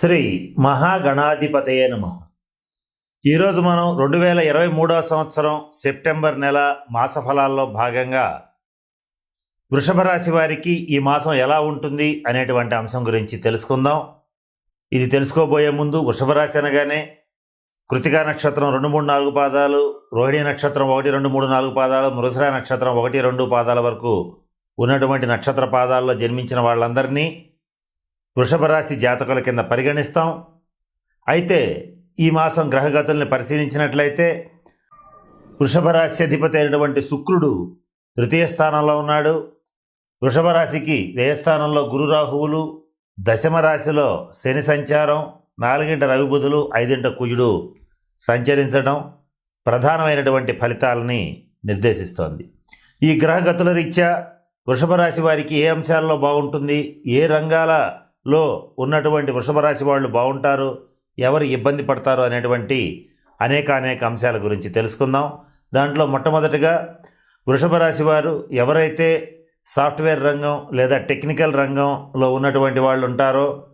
శ్రీ మహాగణాధిపతయే నమ. ఈరోజు మనం రెండు వేల ఇరవై మూడవ సంవత్సరం సెప్టెంబర్ నెల మాస ఫలాల్లో భాగంగా వృషభ రాశి వారికి ఈ మాసం ఎలా ఉంటుంది అనేటువంటి అంశం గురించి తెలుసుకుందాం. ఇది తెలుసుకోబోయే ముందు వృషభ రాశి అనగానే కృతికా నక్షత్రం రెండు మూడు నాలుగు పాదాలు రోహిణి నక్షత్రం ఒకటి రెండు మూడు నాలుగు పాదాలు మృగశిర నక్షత్రం ఒకటి రెండు పాదాల వరకు ఉన్నటువంటి నక్షత్ర పాదాల్లో జన్మించిన వాళ్ళందరినీ వృషభ రాశి జాతకుల కింద పరిగణిస్తాం. అయితే ఈ మాసం గ్రహగతుల్ని పరిశీలించినట్లయితే వృషభ రాశి అధిపతి అయినటువంటి శుక్రుడు తృతీయ స్థానంలో ఉన్నాడు. వృషభ రాశికి వ్యయస్థానంలో గురు రాహువులు దశమ రాశిలో శని సంచారం నాలుగింట రవిబుధులు ఐదింట కుజుడు సంచరించడం ప్రధానమైనటువంటి ఫలితాలని నిర్దేశిస్తోంది. ఈ గ్రహగతుల రీత్యా వృషభ రాశి వారికి ఏ అంశాల్లో బాగుంటుంది ఏ రంగాల లో ఉన్నటువంటి వృషభ రాశి వాళ్ళు బాగుంటారు ఎవరు ఇబ్బంది పడతారు అనేటువంటి అనేక అనేక అంశాల గురించి తెలుసుకుందాం. దాంట్లో మొట్టమొదటిగా వృషభ రాశి వారు ఎవరైతే సాఫ్ట్వేర్ రంగం లేదా టెక్నికల్ రంగంలో ఉన్నటువంటి వాళ్ళు ఉంటారో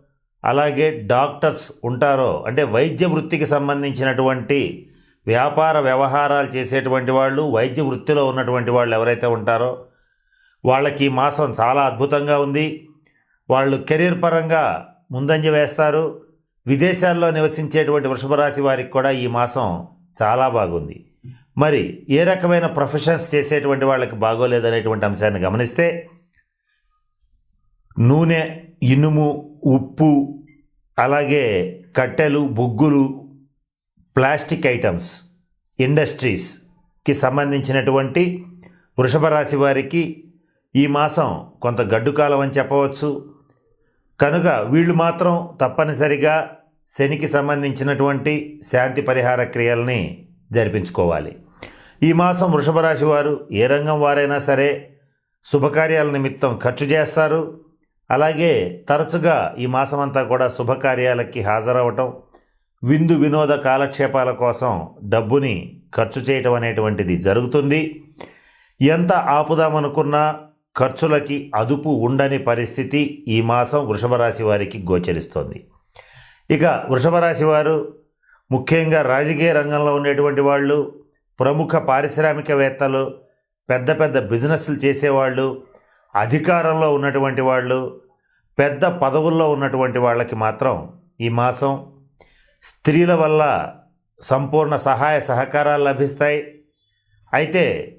అలాగే డాక్టర్స్ ఉంటారో అంటే వైద్య వృత్తికి సంబంధించినటువంటి వ్యాపార వ్యవహారాలు చేసేటువంటి వాళ్ళు వైద్య వృత్తిలో ఉన్నటువంటి వాళ్ళు ఎవరైతే ఉంటారో వాళ్ళకి ఈ మాసం చాలా అద్భుతంగా ఉంది. వాళ్ళు కెరీర్ పరంగా ముందంజ వేస్తారు. విదేశాల్లో నివసించేటువంటి వృషభ రాశి వారికి కూడా ఈ మాసం చాలా బాగుంది. మరి ఏ రకమైన ప్రొఫెషన్స్ చేసేటువంటి వాళ్ళకి బాగోలేదనేటువంటి అంశాన్ని గమనిస్తే నూనె ఇనుము ఉప్పు అలాగే కట్టెలు బొగ్గులు ప్లాస్టిక్ ఐటమ్స్ ఇండస్ట్రీస్కి సంబంధించినటువంటి వృషభ రాశి వారికి ఈ మాసం కొంత గడ్డు కాలం అని చెప్పవచ్చు. కనుక వీళ్ళు మాత్రం తప్పనిసరిగా శనికి సంబంధించినటువంటి శాంతి పరిహార క్రియల్ని జరిపించుకోవాలి. ఈ మాసం వృషభ రాశి వారు ఏ రంగం వారైనా సరే శుభకార్యాల నిమిత్తం ఖర్చు చేస్తారు. అలాగే తరచుగా ఈ మాసం అంతా కూడా శుభకార్యాలకి హాజరవటం విందు వినోద కాలక్షేపాల కోసం డబ్బుని ఖర్చు చేయటం అనేటువంటిది జరుగుతుంది. ఎంత ఆపుదామనుకున్నా ఖర్చులకి అదుపు ఉండని పరిస్థితి ఈ మాసం వృషభ రాశి వారికి గోచరిస్తోంది. ఇక వృషభ రాశి వారు ముఖ్యంగా రాజకీయ రంగంలో ఉండేటువంటి వాళ్ళు ప్రముఖ పారిశ్రామికవేత్తలు పెద్ద పెద్ద బిజినెస్లు చేసేవాళ్ళు అధికారంలో ఉన్నటువంటి వాళ్ళు పెద్ద పదవుల్లో ఉన్నటువంటి వాళ్ళకి మాత్రం ఈ మాసం స్త్రీల వల్ల సంపూర్ణ సహాయ సహకారాలు లభిస్తాయి. అయితే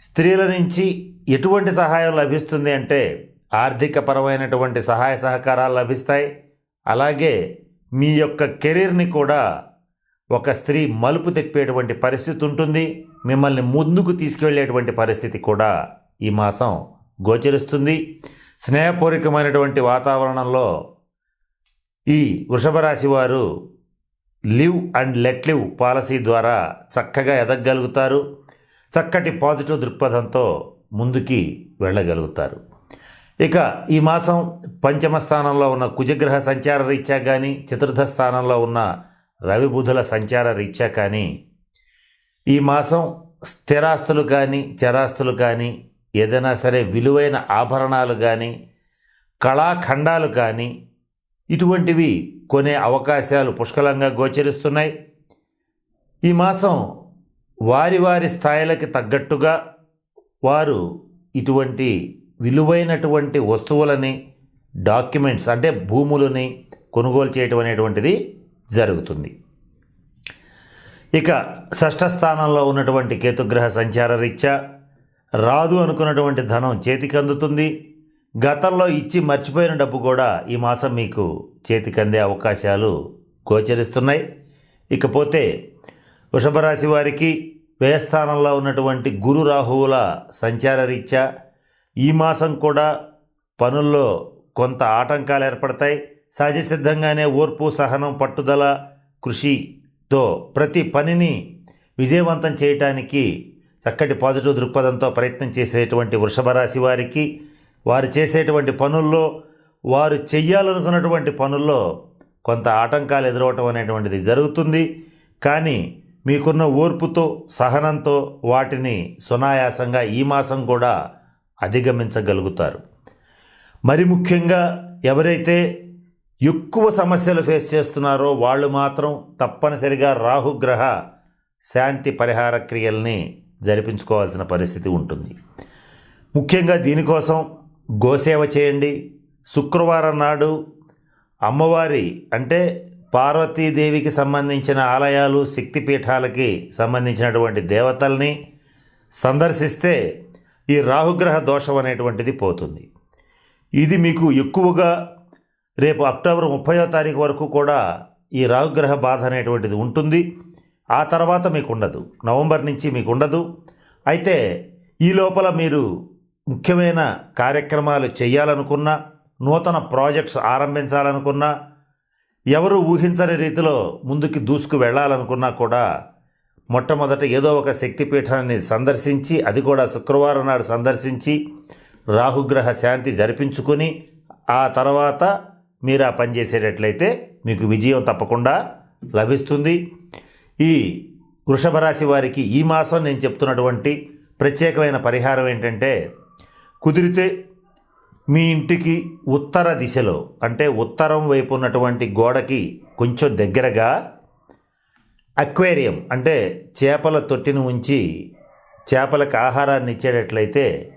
స్త్రీల నుంచి ఎటువంటి సహాయం లభిస్తుంది అంటే ఆర్థిక పరమైనటువంటి సహాయ సహకారాలు లభిస్తాయి. అలాగే మీ యొక్క కెరీర్ని కూడా ఒక స్త్రీ మలుపు తెప్పేటువంటి పరిస్థితి ఉంటుంది. మిమ్మల్ని ముందుకు తీసుకువెళ్ళేటువంటి పరిస్థితి కూడా ఈ మాసం గోచరిస్తుంది. స్నేహపూర్వకమైనటువంటి వాతావరణంలో ఈ వృషభ రాశి వారు live and let live policy ద్వారా చక్కగా ఎదగగలుగుతారు చక్కటి పాజిటివ్ దృక్పథంతో ముందుకి వెళ్ళగలుగుతారు. ఇక ఈ మాసం పంచమ స్థానంలో ఉన్న కుజగ్రహ సంచార రీత్యా కానీ చతుర్థ స్థానంలో ఉన్న రవిబుధుల సంచార రీత్యా కానీ ఈ మాసం స్థిరాస్తులు కానీ చరాస్తులు కానీ ఏదైనా సరే విలువైన ఆభరణాలు కానీ కళాఖండాలు కానీ ఇటువంటివి కొనే అవకాశాలు పుష్కలంగా గోచరిస్తున్నాయి. ఈ మాసం వారి వారి స్థాయిలకి తగ్గట్టుగా వారు ఇటువంటి విలువైనటువంటి వస్తువులని డాక్యుమెంట్స్ అంటే భూములని కొనుగోలు చేయటం అనేటువంటిది జరుగుతుంది. ఇక షష్ఠ స్థానంలో ఉన్నటువంటి కేతుగ్రహ సంచార రీత్యా రాదు అనుకున్నటువంటి ధనం చేతికి అందుతుంది. గతంలో ఇచ్చి మర్చిపోయిన డబ్బు కూడా ఈ మాసం మీకు చేతికందే అవకాశాలు గోచరిస్తున్నాయి. ఇకపోతే వృషభరాశి వారికి వ్యయస్థానంలో ఉన్నటువంటి గురు రాహువుల సంచార రీత్యా ఈ మాసం కూడా పనుల్లో కొంత ఆటంకాలు ఏర్పడతాయి. సహజ సిద్ధంగానే ఓర్పు సహనం పట్టుదల కృషితో ప్రతి పనిని విజయవంతం చేయటానికి చక్కటి పాజిటివ్ దృక్పథంతో ప్రయత్నం చేసేటువంటి వృషభ రాశి వారికి వారు చేసేటువంటి పనుల్లో వారు చెయ్యాలనుకున్నటువంటి పనుల్లో కొంత ఆటంకాలు ఎదురవటం అనేటువంటిది జరుగుతుంది. కానీ మీకున్న ఓర్పుతో సహనంతో వాటిని సునాయాసంగా ఈ మాసం కూడా అధిగమించగలుగుతారు. మరి ముఖ్యంగా ఎవరైతే ఎక్కువ సమస్యలు ఫేస్ చేస్తున్నారో వాళ్ళు మాత్రం తప్పనిసరిగా రాహుగ్రహ శాంతి పరిహార క్రియల్ని జరిపించుకోవాల్సిన పరిస్థితి ఉంటుంది. ముఖ్యంగా దీనికోసం గోసేవ చేయండి. శుక్రవారం నాడు అమ్మవారి అంటే పార్వతీదేవికి సంబంధించిన ఆలయాలు శక్తిపీఠాలకి సంబంధించినటువంటి దేవతల్ని సందర్శిస్తే ఈ రాహుగ్రహ దోషం అనేటువంటిది పోతుంది. ఇది మీకు ఎక్కువగా రేపు అక్టోబర్ ముప్పయో తారీఖు వరకు కూడా ఈ రాహుగ్రహ బాధ అనేటువంటిది ఉంటుంది. ఆ తర్వాత మీకు ఉండదు నవంబర్ నుంచి మీకు ఉండదు అయితే ఈ లోపల మీరు ముఖ్యమైన కార్యక్రమాలు చేయాలనుకున్నా నూతన ప్రాజెక్ట్స్ ఆరంభించాలనుకున్నా ఎవరు ఊహించని రీతిలో ముందుకి దూసుకు వెళ్ళాలనుకున్నా కూడా మొట్టమొదట ఏదో ఒక శక్తిపీఠాన్ని సందర్శించి అది కూడా శుక్రవారం నాడు సందర్శించి రాహుగ్రహ శాంతి జరిపించుకొని ఆ తర్వాత మీరు ఆ పని చేసేటట్లయితే మీకు విజయం తప్పకుండా లభిస్తుంది. ఈ వృషభ రాశి వారికి ఈ మాసం నేను చెప్తున్నటువంటి ప్రత్యేకమైన పరిహారం ఏంటంటే కుదిరితే మీ ఇంటికి ఉత్తర దిశలో అంటే ఉత్తరం వైపు ఉన్నటువంటి గోడకి కొంచెం దగ్గరగా అక్వేరియం అంటే చేపల తొట్టిని ఉంచి చేపలకు ఆహారాన్ని ఇచ్చేటట్లయితే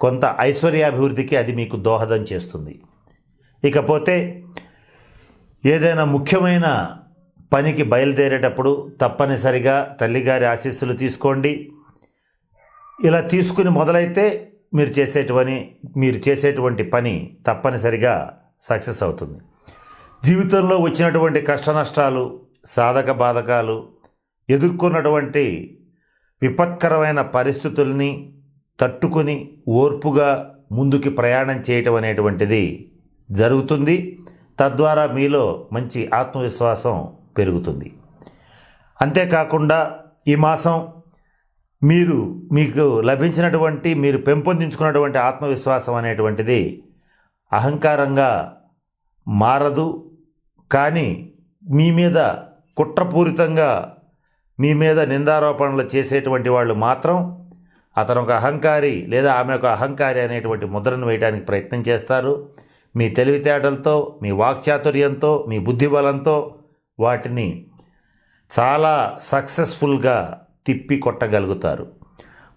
కొంత ఐశ్వర్యాభివృద్ధికి అది మీకు దోహదం చేస్తుంది. ఇకపోతే ఏదైనా ముఖ్యమైన పనికి బయలుదేరేటప్పుడు తప్పనిసరిగా తల్లిగారి ఆశీస్సులు తీసుకోండి. ఇలా తీసుకుని మొదలైతే మీరు చేసేటువంటి మీరు చేసేటువంటి పని తప్పనిసరిగా సక్సెస్ అవుతుంది. జీవితంలో వచ్చినటువంటి కష్ట నష్టాలు సాధక బాధకాలు ఎదుర్కొన్నటువంటి విపత్కరమైన పరిస్థితుల్ని తట్టుకొని ఓర్పుగా ముందుకి ప్రయాణం చేయటం అనేటువంటిది జరుగుతుంది. తద్వారా మీలో మంచి ఆత్మవిశ్వాసం పెరుగుతుంది. అంతేకాకుండా ఈ మాసం మీరు మీకు లభించినటువంటి మీరు పెంపొందించుకున్నటువంటి ఆత్మవిశ్వాసం అనేటువంటిది అహంకారంగా మారదు. కానీ మీ మీద కుట్రపూరితంగా మీ మీద నిందారోపణలు చేసేటువంటి వాళ్ళు మాత్రం అతను ఒక అహంకారి లేదా ఆమె ఒక అహంకారి అనేటువంటి ముద్రను వేయడానికి ప్రయత్నం చేస్తారు. మీ తెలివితేటలతో మీ వాక్చాతుర్యంతో మీ బుద్ధిబలంతో వాటిని చాలా సక్సెస్ఫుల్గా తిప్పి కొట్టగలుగుతారు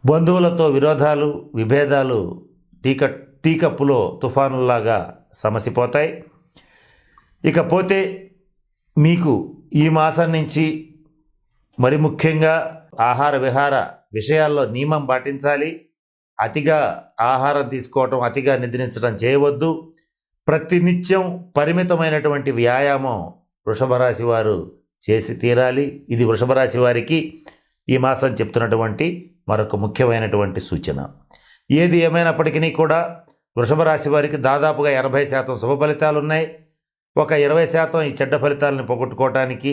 బంధువులతో విరోధాలు విభేదాలు టీక టీకప్పులో తుఫానుల్లాగా సమసిపోతాయి. ఇకపోతే మీకు ఈ మాసం నుంచి మరి ముఖ్యంగా ఆహార విహార విషయాల్లో నియమం పాటించాలి. అతిగా ఆహారం తీసుకోవటం అతిగా నిద్రించడం చేయవద్దు. ప్రతినిత్యం పరిమితమైనటువంటి వ్యాయామం వృషభరాశి వారు చేసి తీరాలి. ఇది వృషభరాశి వారికి ఈ మాసం చెప్తున్నటువంటి మరొక ముఖ్యమైనటువంటి సూచన. ఏది ఏమైనప్పటికీ కూడా వృషభ రాశి వారికి దాదాపుగా ఎనభై శాతం శుభ ఫలితాలు ఉన్నాయి ఒక ఇరవై శాతం ఈ చెడ్డ ఫలితాలను పోగొట్టుకోవటానికి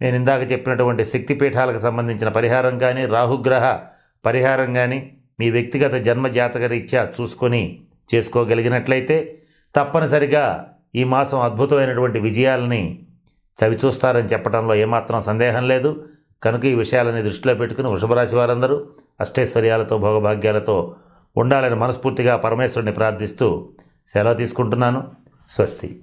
నేను ఇందాక చెప్పినటువంటి శక్తిపీఠాలకు సంబంధించిన పరిహారం కానీ రాహుగ్రహ పరిహారం కానీ మీ వ్యక్తిగత జన్మ జాతక రీత్యా చూసుకొని చేసుకోగలిగినట్లయితే తప్పనిసరిగా ఈ మాసం అద్భుతమైనటువంటి విజయాలని చవిచూస్తారని చెప్పడంలో ఏమాత్రం సందేహం లేదు. కనుక ఈ విషయాలని దృష్టిలో పెట్టుకుని వృషభరాశి వారందరూ అష్టైశ్వర్యాలతో భోగభాగ్యాలతో ఉండాలని మనస్ఫూర్తిగా పరమేశ్వరుని ప్రార్థిస్తూ సెలవు తీసుకుంటున్నాను. స్వస్తి.